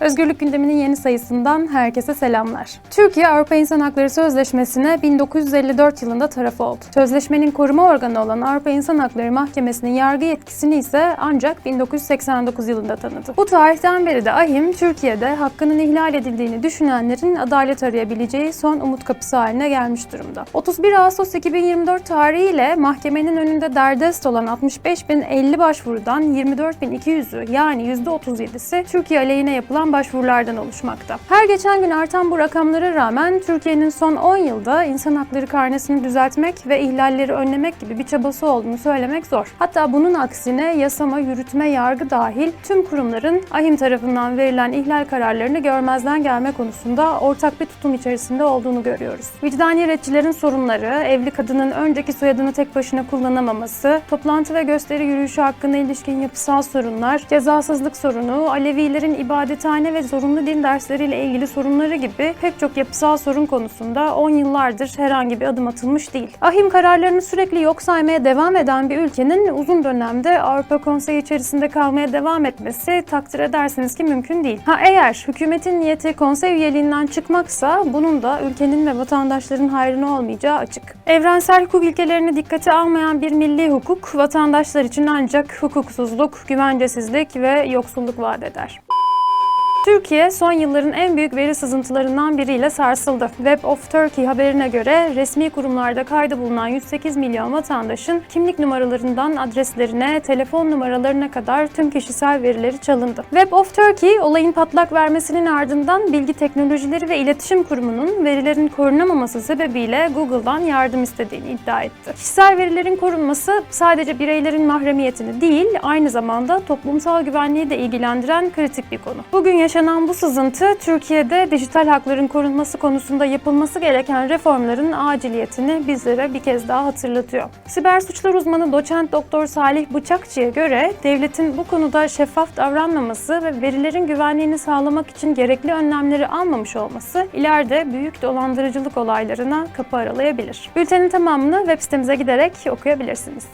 Özgürlük gündeminin yeni sayısından herkese selamlar. Türkiye Avrupa İnsan Hakları Sözleşmesi'ne 1954 yılında taraf oldu. Sözleşmenin koruma organı olan Avrupa İnsan Hakları Mahkemesi'nin yargı yetkisini ise ancak 1989 yılında tanıdı. Bu tarihten beri de AHİM, Türkiye'de hakkının ihlal edildiğini düşünenlerin adalet arayabileceği son umut kapısı haline gelmiş durumda. 31 Ağustos 2024 tarihiyle mahkemenin önünde derdest olan 65.050 başvurudan 24.200'ü yani %37'si Türkiye aleyhine yapılan başvurulardan oluşmakta. Her geçen gün artan bu rakamlara rağmen Türkiye'nin son 10 yılda insan hakları karnesini düzeltmek ve ihlalleri önlemek gibi bir çabası olduğunu söylemek zor. Hatta bunun aksine yasama, yürütme, yargı dahil tüm kurumların AHİM tarafından verilen ihlal kararlarını görmezden gelme konusunda ortak bir tutum içerisinde olduğunu görüyoruz. Vicdani retçilerin sorunları, evli kadının önceki soyadını tek başına kullanamaması, toplantı ve gösteri yürüyüşü hakkında ilişkin yapısal sorunlar, cezasızlık sorunu, Alevilerin ibadethane ve zorunlu din dersleriyle ilgili sorunları gibi pek çok yapısal sorun konusunda 10 yıllardır herhangi bir adım atılmış değil. Ahim kararlarını sürekli yok saymaya devam eden bir ülkenin uzun dönemde Avrupa Konseyi içerisinde kalmaya devam etmesi takdir edersiniz ki mümkün değil. Ha eğer hükümetin niyeti konsey üyeliğinden çıkmaksa bunun da ülkenin ve vatandaşların hayrına olmayacağı açık. Evrensel hukuk ilkelerini dikkate almayan bir milli hukuk vatandaşlar için ancak hukuksuzluk, güvencesizlik ve yoksulluk vaat eder. Türkiye son yılların en büyük veri sızıntılarından biriyle sarsıldı. Web of Turkey haberine göre resmi kurumlarda kaydı bulunan 108 milyon vatandaşın kimlik numaralarından adreslerine, telefon numaralarına kadar tüm kişisel verileri çalındı. Web of Turkey olayın patlak vermesinin ardından Bilgi Teknolojileri ve İletişim Kurumu'nun verilerin korunamaması sebebiyle Google'dan yardım istediğini iddia etti. Kişisel verilerin korunması sadece bireylerin mahremiyetini değil, aynı zamanda toplumsal güvenliği de ilgilendiren kritik bir konu. Bugün yaşanan bu sızıntı Türkiye'de dijital hakların korunması konusunda yapılması gereken reformların aciliyetini bizlere bir kez daha hatırlatıyor. Siber suçlar uzmanı doçent doktor Salih Bıçakçı'ya göre devletin bu konuda şeffaf davranmaması ve verilerin güvenliğini sağlamak için gerekli önlemleri almamış olması ileride büyük dolandırıcılık olaylarına kapı aralayabilir. Bültenin tamamını web sitemize giderek okuyabilirsiniz.